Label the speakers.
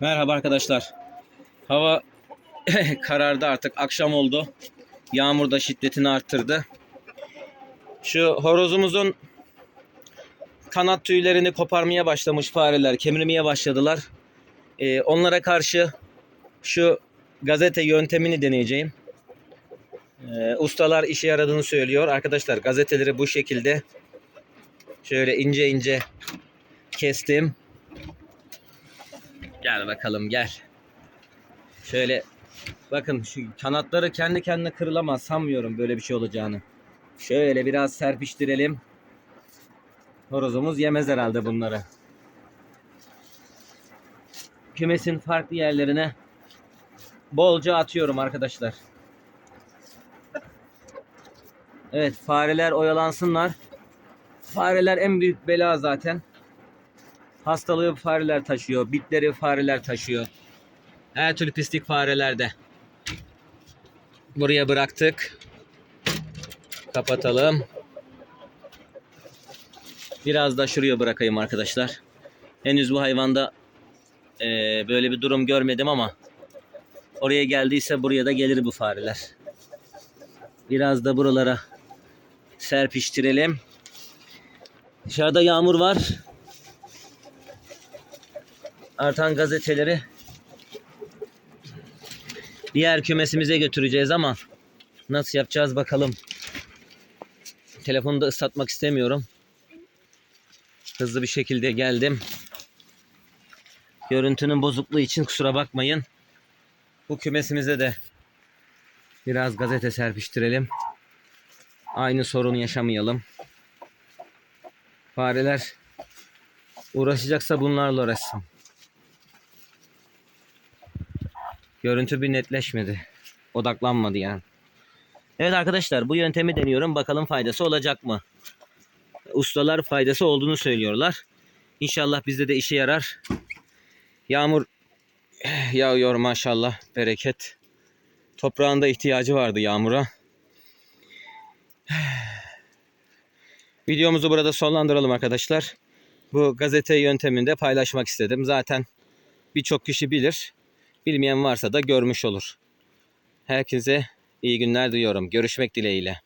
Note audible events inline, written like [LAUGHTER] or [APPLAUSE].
Speaker 1: Merhaba arkadaşlar. Hava [CLEARS THROAT] karardı artık. Akşam oldu. Yağmur da şiddetini arttırdı. Şu horozumuzun kanat tüylerini koparmaya başlamış fareler. Kemirmeye başladılar. Ee, onlara karşı şu gazete yöntemini deneyeceğim. Ee, ustalar işe yaradığını söylüyor. Arkadaşlar gazeteleri bu şekilde şöyle ince ince kestim. Gel bakalım gel. Şöyle bakın şu kanatları kendi kendine kırılamaz sanmıyorum böyle bir şey olacağını. Şöyle biraz serpiştirelim. Horozumuz yemez herhalde bunları. Kümesin farklı yerlerine bolca atıyorum arkadaşlar. Evet fareler oyalansınlar. Fareler en büyük bela zaten. Hastalığı fareler taşıyor. Bitleri fareler taşıyor. Her türlü pislik farelerde. Buraya bıraktık. Kapatalım. Biraz da şuraya bırakayım arkadaşlar. Henüz bu hayvanda eee, böyle bir durum görmedim ama oraya geldiyse buraya da gelir bu fareler. Biraz da buralara serpiştirelim. Dışarıda yağmur var. Artan gazeteleri diğer kümesimize götüreceğiz ama nasıl yapacağız bakalım. Telefonu da ıslatmak istemiyorum. Hızlı bir şekilde geldim. Görüntünün bozukluğu için kusura bakmayın. Bu kümesimize de biraz gazete serpiştirelim. Aynı sorunu yaşamayalım. Fareler uğraşacaksa bunlarla uğraşsın. Görüntü bir netleşmedi. Odaklanmadı yani. Evet arkadaşlar bu yöntemi deniyorum. Bakalım faydası olacak mı? Ustalar faydası olduğunu söylüyorlar. İnşallah bizde de işe yarar. Yağmur [SIGHS] yağıyor maşallah. Bereket. Toprağın da ihtiyacı vardı yağmura. [SIGHS] Videomuzu burada sonlandıralım arkadaşlar. Bu gazete yönteminde paylaşmak istedim. Zaten birçok kişi bilir. Bilmeyen varsa da görmüş olur. Herkese iyi günler diliyorum. Görüşmek dileğiyle.